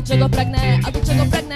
do czego pragnę, a do czego pragnę